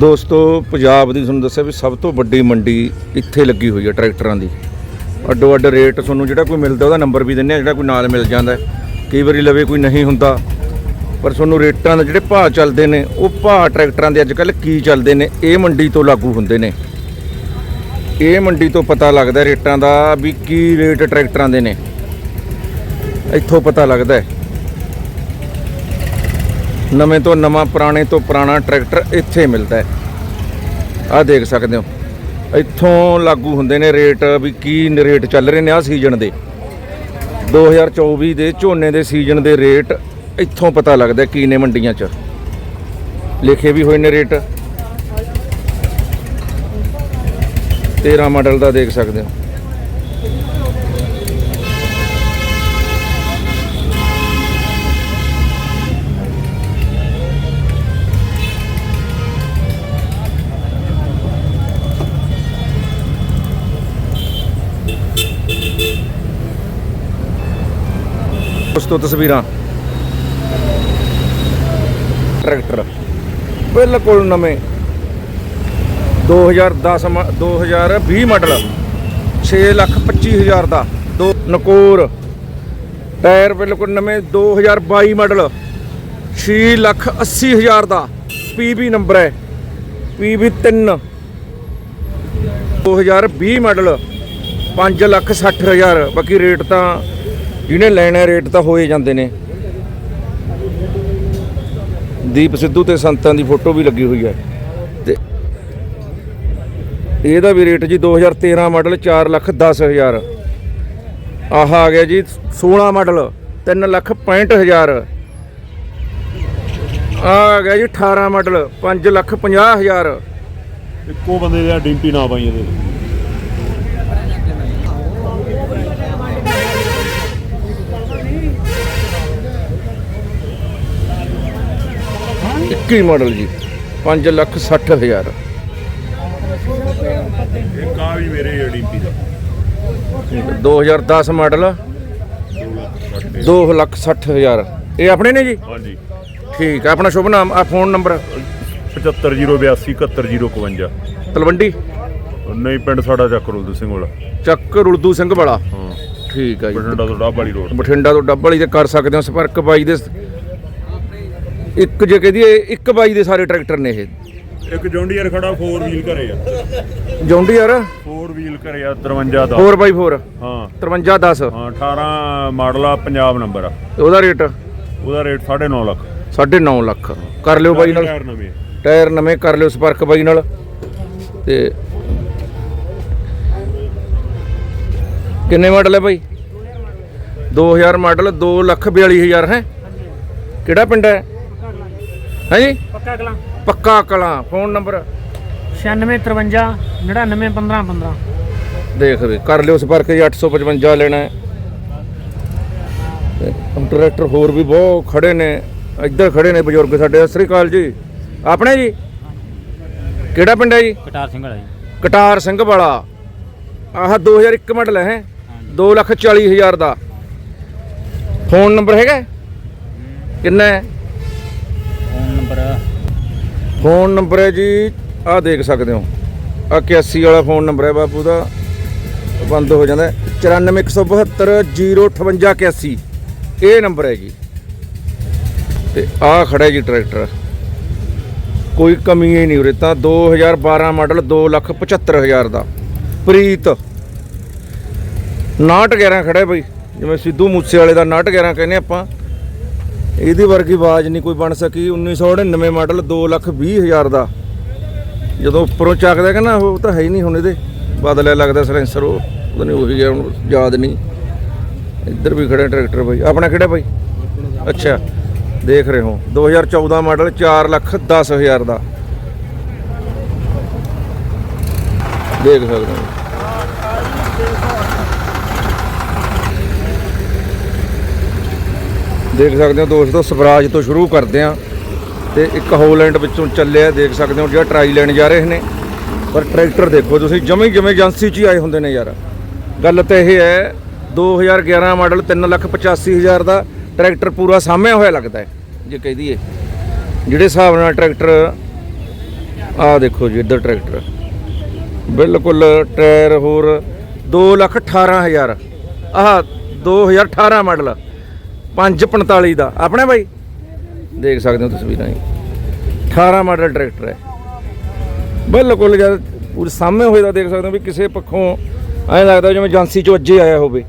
ਦੋਸਤੋ, ਪੰਜਾਬ ਦੀ ਤੁਹਾਨੂੰ ਦੱਸਿਆ ਵੀ ਸਭ ਤੋਂ ਵੱਡੀ ਮੰਡੀ ਇੱਥੇ ਲੱਗੀ ਹੋਈ ਹੈ ਟਰੈਕਟਰਾਂ ਦੀ। ਅੱਡੋ ਅੱਡ ਰੇਟ ਤੁਹਾਨੂੰ ਜਿਹੜਾ ਕੋਈ ਮਿਲਦਾ ਉਹਦਾ ਨੰਬਰ ਵੀ ਦਿੰਨੇ ਆ, ਜਿਹੜਾ ਕੋਈ ਨਾਲ ਮਿਲ ਜਾਂਦਾ ਕਈ ਵਾਰੀ ਲਵੇ ਕੋਈ ਨਹੀਂ ਹੁੰਦਾ, ਪਰ ਤੁਹਾਨੂੰ ਰੇਟਾਂ ਦੇ ਜਿਹੜੇ ਭਾਅ ਚੱਲਦੇ ਨੇ, ਉਹ ਭਾਅ ਟਰੈਕਟਰਾਂ ਦੇ ਅੱਜ ਕੱਲ ਕੀ ਚੱਲਦੇ ਨੇ, ਇਹ ਮੰਡੀ ਤੋਂ ਲਾਗੂ ਹੁੰਦੇ ਨੇ। ਇਹ ਮੰਡੀ ਤੋਂ ਪਤਾ ਲੱਗਦਾ ਰੇਟਾਂ ਦਾ ਵੀ ਕੀ ਰੇਟ ਟਰੈਕਟਰਾਂ ਦੇ ਨੇ। ਇੱਥੋਂ ਪਤਾ ਲੱਗਦਾ ਨਵੇਂ ਤੋਂ ਨਵਾਂ, ਪੁਰਾਣੇ ਤੋਂ ਪੁਰਾਣਾ ਟਰੈਕਟਰ ਇੱਥੇ ਮਿਲਦਾ ਹੈ। ਆਹ ਦੇਖ ਸਕਦੇ ਹੋ। ਇੱਥੋਂ ਲਾਗੂ ਹੁੰਦੇ ਨੇ ਰੇਟ ਵੀ ਕੀ ਰੇਟ ਚੱਲ ਰਹੇ ਨੇ ਆਹ ਸੀਜ਼ਨ ਦੇ। 2024 ਦੇ ਝੋਨੇ ਦੇ ਸੀਜ਼ਨ ਦੇ ਰੇਟ ਇੱਥੋਂ ਪਤਾ ਲੱਗਦਾ ਕੀ ਨੇ ਮੰਡੀਆਂ 'ਚ। ਲਿਖੇ ਵੀ ਹੋਏ ਨੇ ਰੇਟ। 13 ਮਾਡਲ ਦਾ ਦੇਖ ਸਕਦੇ ਹੋ। ਉਸ ਤੋਂ ਤਸਵੀਰਾਂ। ਟਰੈਕਟਰ। ਬਿਲਕੁਲ ਨਵੇਂ। 2010 ਮ- 2020 ਮਾਡਲ। 6 ਲੱਖ 25 ਹਜ਼ਾਰ ਦਾ। ਦੋ ਨਕੋਰ। ਟਾਇਰ ਬਿਲਕੁਲ ਨਵੇਂ। 2022 ਮਾਡਲ। 6 ਲੱਖ 80 ਹਜ਼ਾਰ ਦਾ। ਪੀਬੀ ਨੰਬਰ ਹੈ। PB 3 2020 model. 5 ਲੱਖ 60 ਹਜ਼ਾਰ। ਬਾਕੀ ਰੇਟ ਤਾਂ ਜਿਹਨੇ ਲੈਣਾ ਰੇਟ ਤਾਂ ਹੋਏ ਜਾਂਦੇ ਨੇ। ਦੀਪ ਸਿੱਧੂ ਤੇ ਸੰਤਾਂ ਦੀ ਫੋਟੋ ਵੀ ਲੱਗੀ ਹੋਈ ਹੈ। ਤੇ ਇਹਦਾ ਵੀ ਰੇਟ ਜੀ 2013 ਮਾਡਲ 4 ਲੱਖ 10 ਹਜ਼ਾਰ। ਆਹ ਆ ਗਿਆ ਜੀ 16 ਮਾਡਲ 3 ਲੱਖ 65 ਹਜ਼ਾਰ। ਆਹ ਆ ਗਿਆ ਜੀ 18 ਮਾਡਲ 5 ਲੱਖ 50 ਹਜ਼ਾਰ। ਇੱਕੋ ਬੰਦੇ ਦਾ ਡਿੰਪੀ ਨਾ ਪਾਈ ਇਹਦੇ। ਇੱਕੀ ਮਾਡਲ ਜੀ 5 ਲੱਖ 60 ਹਜ਼ਾਰ। ਇਹ ਕਾ ਵੀ ਮੇਰੇ ਹੀ ਆ ਡਿੰਪੀ ਦਾ 2010 ਮਾਡਲ 2 ਲੱਖ 60 ਹਜ਼ਾਰ। ਇਹ ਆਪਣੇ ਨੇ ਜੀ? ਹਾਂਜੀ। ਠੀਕ ਹੈ ਆਪਣਾ ਸ਼ੁਭ ਨਾਮ ਆ ਫੋਨ ਨੰਬਰ? 75082 71051 ਤਲਵੰਡੀ? ਨਹੀਂ ਪਿੰਡ ਸਾਡਾ ਚੱਕਰੁਲ ਸਿੰਘ ਵਾਲਾ। ਚੱਕ ਰੁਲਦੂ ਸਿੰਘ ਵਾਲਾ। ਹਾਂ। ਠੀਕ ਹੈ ਜੀ। ਬਠਿੰਡਾ ਤੋਂ ਡਾਬ ਵਾਲੀ ਰੋਡ ਬਠਿੰਡਾ ਤੋਂ ਡੱਬ ਵਾਲੀ ਤੇ ਕਰ ਸਕਦੇ ਹੋ ਸੰਪਰਕ ਬਾਈ ਦੇ ਇੱਕ ਜੇ ਕਹਦੀ ਇੱਕ ਬਾਈ ਦੇ ਸਾਰੇ ਟਰੈਕਟਰ ਨੇ ਇਹ। ਇੱਕ ਜੌਂਡੀਅਰ ਖੜਾ 4 ਵੀਲ ਘਰੇ ਆ। ਜੌਂਡੀ ਯਾਰ 4 ਵੀਲ ਘਰੇ ਆ 53 ਦਾ 4x4 ਹਾਂ। 5310 ਹਾਂ 18 ਮਾਡਲ ਆ ਪੰਜਾਬ ਨੰਬਰ ਆ। ਉਹਦਾ ਰੇਟ? ਉਹਦਾ ਰੇਟ 9.5 ਲੱਖ। 9.5 ਲੱਖ। ਕਰ ਲਿਓ ਬਾਈ ਨਾਲ। ਟਾਇਰ ਨਵੇਂ। ਟਾਇਰ ਨਵੇਂ ਕਰ ਲਿਓ ਸੰਪਰਕ ਬਾਈ ਨਾਲ। ਤੇ ਕਿੰਨੇ ਮਾਡਲ ਹੈ ਬਾਈ? 2000 ਮਾਡਲ 2 ਲੱਖ 42000 ਹੈ? ਕਿਹੜਾ ਪਿੰਡ ਹੈ? ਹੈ ਜੀ ਪੱਕਾ ਕਲਾਂ। ਪੱਕਾ ਕਲਾਂ ਫੋਨ ਨੰਬਰ? 9653 99 15 15 ਦੇਖ ਵੀ ਕਰ ਲਿਓ ਸੰਪਰਕ ਜੀ 855 ਲੈਣਾ ਹੈ। ਕੰਟਰੈਕਟਰ ਹੋਰ ਵੀ ਬਹੁਤ ਖੜੇ ਨੇ ਇੱਧਰ ਖੜੇ ਨੇ ਬਜ਼ੁਰਗ ਸਾਡੇ ਸਤਿ ਸ੍ਰੀ ਅਕਾਲ ਜੀ। ਆਪਣੇ ਜੀ? ਕਿਹੜਾ ਪਿੰਡ ਹੈ ਜੀ? ਕਟਾਰ ਸਿੰਘ ਵਾਲਾ ਜੀ। ਕਟਾਰ ਸਿੰਘ ਵਾਲਾ। ਆਹ 2001 ਮਾਡਲ ਹੈ 2 ਲੱਖ 40 ਹਜ਼ਾਰ ਦਾ। ਫੋਨ ਨੰਬਰ ਹੈਗਾ? ਕਿੰਨਾ ਹੈ? ਨੰਬਰ ਫੋਨ ਨੰਬਰ ਹੈ ਜੀ, ਆਹ ਦੇਖ ਸਕਦੇ ਹੋ। ਆ 81 ਵਾਲਾ ਫੋਨ ਨੰਬਰ ਹੈ ਬਾਪੂ ਦਾ। ਬੰਦ ਹੋ ਜਾਂਦਾ 9417205881 ਇਹ ਨੰਬਰ ਹੈ ਜੀ। ਤੇ ਆਹ ਖੜਾ ਜੀ ਟਰੈਕਟਰ। ਕੋਈ ਕਮੀ ਹੀ ਨਹੀਂ ਉਰੇ ਤਾਂ 2012 ਮਾਡਲ 275000 ਦਾ। ਪ੍ਰੀਤ। 911 ਖੜਾ ਹੈ ਬਈ। ਜਿਵੇਂ ਸਿੱਧੂ ਮੂਸੇ ਵਾਲੇ ਦਾ 911 ਕਹਿੰਦੇ ਆਪਾਂ। ਇਹਦੀ ਵਰਗੀ ਆਵਾਜ਼ ਨਹੀਂ ਕੋਈ ਬਣ ਸਕੀ। 1999 ਮਾਡਲ 220000 ਦਾ। ਜਦੋਂ ਉੱਪਰੋਂ ਚੱਕਦਾ ਕਹਿੰਦਾ, ਉਹ ਤਾਂ ਹੈ ਹੀ ਨਹੀਂ ਹੁਣ ਇਹਦੇ। ਬਦਲਿਆ ਲੱਗਦਾ ਸਲੈਂਸਰ ਉਹ ਪਤਾ ਨਹੀਂ ਉਹੀ ਗਿਆ ਹੁਣ ਯਾਦ ਨਹੀਂ। ਇੱਧਰ ਵੀ ਖੜਾ ਟਰੈਕਟਰ ਬਾਈ। ਆਪਣਾ ਕਿਹੜਾ ਬਾਈ? ਅੱਛਾ, ਦੇਖ ਰਹੇ ਹੋ। 2014 ਮਾਡਲ 4 ਲੱਖ 10 ਹਜ਼ਾਰ ਦਾ। ਦੇਖ ਸਕਦੇ ਹੋ। ਦੇਖ ਸਕਦੇ ਹੋ ਦੋਸਤੋ, ਸਵਰਾਜ ਤੋਂ ਸ਼ੁਰੂ ਕਰਦੇ ਆ ਤੇ ਇੱਕ ਹੋਲੈਂਡ ਵਿੱਚੋਂ ਚੱਲਿਆ, ਦੇਖ ਸਕਦੇ ਹੋ ਜਿਹੜਾ ਟਰਾਈ ਲੈਣ ਜਾ ਰਹੇ ਨੇ। ਪਰ ਟਰੈਕਟਰ ਦੇਖੋ ਤੁਸੀਂ, ਜਮੇ ਜਮੇ ਏਜੰਸੀ 'ਚ ਹੀ ਆਏ ਹੁੰਦੇ ਨੇ ਯਾਰ। ਗੱਲ ਤਾਂ ਇਹ ਹੈ 2011 ਮਾਡਲ 385000 ਦਾ ਟਰੈਕਟਰ ਪੂਰਾ ਸਾਹਮਣੇ ਹੋਇਆ ਲੱਗਦਾ ਹੈ। ਜੇ ਕਹਿ ਦਈਏ, ਜਿਹੜੇ ਹਿਸਾਬ ਨਾਲ ਟਰੈਕਟਰ, ਆਹ ਦੇਖੋ ਜੀ ਇੱਧਰ ਟਰੈਕਟਰ। ਬਿਲਕੁਲ ਟਾਇਰ ਹੋਰ 2 ਲੱਖ 18 ਹਜ਼ਾਰ, ਆਹ 2018 ਮਾਡਲ। 545 ਦਾ। ਆਪਣੇ ਬਾਈ? ਦੇਖ ਸਕਦੇ ਹੋ ਤਸਵੀਰਾਂ ਜੀ। 18 ਮਾਡਲ ਟਰੈਕਟਰ ਹੈ। ਬਿਲਕੁਲ ਜਦ ਪੂਰੇ ਸਾਹਮਣੇ ਹੋਏ ਦਾ ਦੇਖ ਸਕਦੇ ਹੋ ਵੀ ਕਿਸੇ ਪੱਖੋਂ ਐਂ ਲੱਗਦਾ ਜਿਵੇਂ ਏਜੰਸੀ ਚੋਂ ਅੱਜੇ ਆਇਆ ਹੋਵੇ।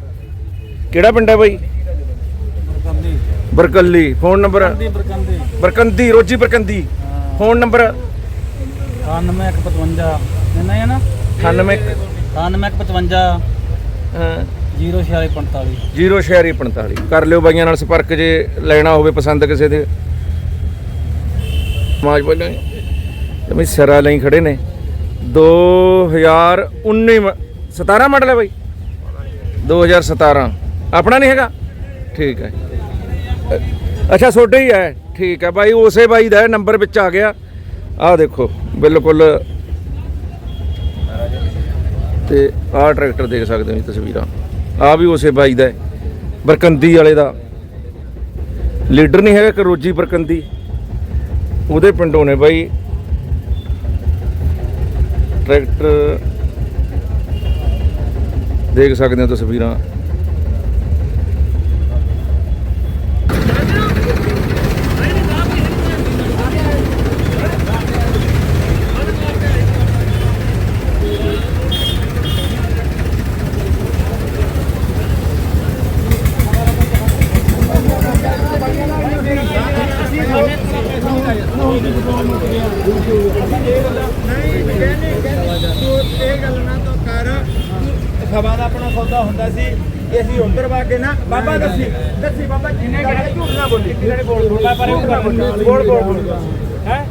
ਕਿਹੜਾ ਪਿੰਡ ਹੈ ਬਾਈ? ਬਰਕੱਲੀ। Phone number? ਬਰਕੰਦੇ ਬਰਕੰਦੀ। ਰੋਜੀ ਬਰਕੰਦੀ। Phone number? 9155 ਇੰਨਾ ਹੀ ਹੈ ਨਾ? 98 9155 ਹਾਂ। 0645 04645 ਕਰ ਲਿਓ ਬਾਈਆਂ ਨਾਲ ਸੰਪਰਕ, ਜੇ ਲੈਣਾ ਹੋਵੇ ਪਸੰਦ ਕਿਸੇ ਦੇ। ਸਮਾਜ ਵੱਲੋਂ ਤੇ ਮੈਂ ਸਿਰਾ ਲਈ ਖੜੇ ਨੇ। 2019 17 ਮਾਡਲ ਹੈ ਬਾਈ। 2017 ਆਪਣਾ ਨਹੀਂ ਹੈਗਾ? ਠੀਕ ਹੈ। ਅੱਛਾ ਛੋਟੇ ਹੀ ਹੈ। ਠੀਕ ਹੈ ਬਾਈ, ਉਸੇ ਬਾਈ ਦਾ ਨੰਬਰ ਵਿੱਚ ਆ ਗਿਆ। ਆਹ ਦੇਖੋ, ਬਿਲਕੁਲ। ਤੇ ਆਹ ਟਰੈਕਟਰ ਦੇਖ ਸਕਦੇ ਹੋ ਜੀ ਤਸਵੀਰਾਂ। ਆ ਵੀ ਉਸੇ ਬਾਈ ਦਾ ਹੈ। ਬਰਕੰਦੀ ਵਾਲੇ ਦਾ। ਲੀਡਰ ਨਹੀਂ ਹੈਗਾ ਕਰੋਜੀ ਬਰਕੰਦੀ। ਉਹਦੇ ਪਿੰਡੋਂ ਨੇ ਬਾਈ। ਟਰੈਕਟਰ। ਦੇਖ ਸਕਦੇ ਹੋ ਤਸਵੀਰਾਂ। ਸਭਾ ਦਾ ਆਪਣਾ ਸੌਦਾ ਹੁੰਦਾ ਸੀ ਕਿ ਅਸੀਂ ਉੱਧਰ ਵਾ ਕੇ ਨਾ ਬਾਬਾ ਦੱਸੀ ਦੱਸੀ ਬਾਬਾ ਜਿੰਨੇ ਗੱਲ ਝੂਠ ਨਾ ਬੋਲੀ ਕਿਹੜੇ ਬੋਲ ਬੋਲ ਬੋਲ ਬੋਲ ਹੈ